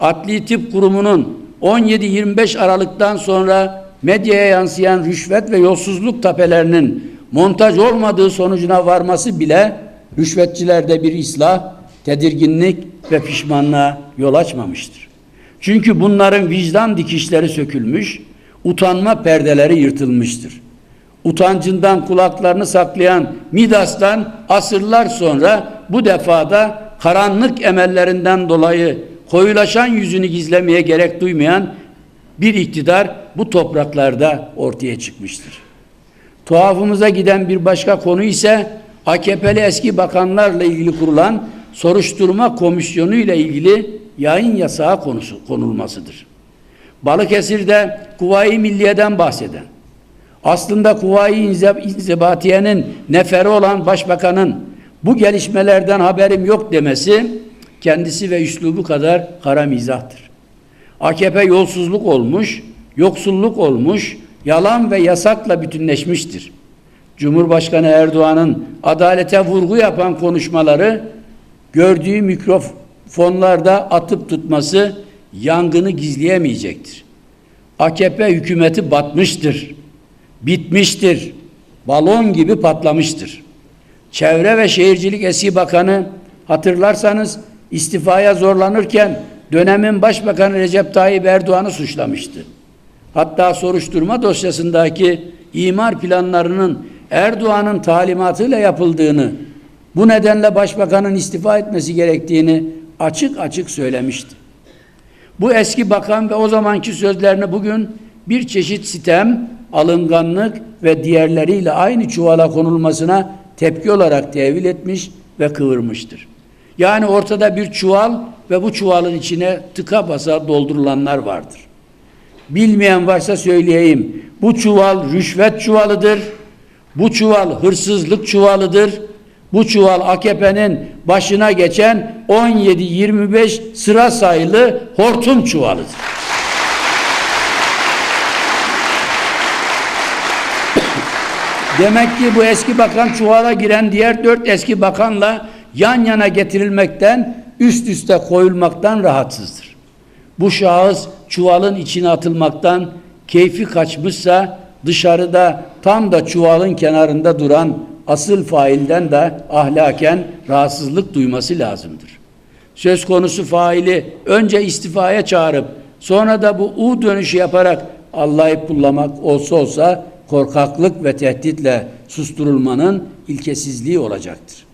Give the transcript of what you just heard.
Adli Tıp Kurumu'nun 17-25 Aralık'tan sonra medyaya yansıyan rüşvet ve yolsuzluk tapelerinin montaj olmadığı sonucuna varması bile rüşvetçilerde bir islah, tedirginlik ve pişmanlığa yol açmamıştır. Çünkü bunların vicdan dikişleri sökülmüş, utanma perdeleri yırtılmıştır. Utancından kulaklarını saklayan Midas'tan asırlar sonra bu defada karanlık emellerinden dolayı koyulaşan yüzünü gizlemeye gerek duymayan bir iktidar bu topraklarda ortaya çıkmıştır. Tuhafımıza giden bir başka konu ise AKP'li eski bakanlarla ilgili kurulan soruşturma komisyonu ile ilgili yayın yasağı konusu konulmasıdır. Balıkesir'de Kuvayi Milliye'den bahseden, aslında Kuvayi İnzibatiye'nin neferi olan başbakanın bu gelişmelerden haberim yok demesi kendisi ve üslubu kadar kara mizahtır. AKP yolsuzluk olmuş, yoksulluk olmuş, yalan ve yasakla bütünleşmiştir. Cumhurbaşkanı Erdoğan'ın adalete vurgu yapan konuşmaları gördüğü mikrofonlarda atıp tutması yangını gizleyemeyecektir. AKP hükümeti batmıştır, bitmiştir, balon gibi patlamıştır. Çevre ve Şehircilik Eski Bakanı hatırlarsanız istifaya zorlanırken dönemin Başbakanı Recep Tayyip Erdoğan'ı suçlamıştı. Hatta soruşturma dosyasındaki imar planlarının Erdoğan'ın talimatıyla yapıldığını, bu nedenle başbakanın istifa etmesi gerektiğini açık açık söylemişti. Bu eski bakan ve o zamanki sözlerini bugün bir çeşit sitem, alınganlık ve diğerleriyle aynı çuvala konulmasına tepki olarak tevil etmiş ve kıvırmıştır. Yani ortada bir çuval ve bu çuvalın içine tıka basa doldurulanlar vardır. Bilmeyen varsa söyleyeyim. Bu çuval rüşvet çuvalıdır. Bu çuval hırsızlık çuvalıdır. Bu çuval AKP'nin başına geçen 17-25 sıra sayılı hortum çuvalıdır. Demek ki bu eski bakan çuvala giren diğer dört eski bakanla yan yana getirilmekten, üst üste koyulmaktan rahatsızdır. Bu şahıs çuvalın içine atılmaktan keyfi kaçmışsa dışarıda tam da çuvalın kenarında duran asıl failden de ahlaken rahatsızlık duyması lazımdır. Söz konusu faili önce istifaya çağırıp sonra da bu U dönüşü yaparak Allah'ı pullamak olsa olsa korkaklık ve tehditle susturulmanın ilkesizliği olacaktır.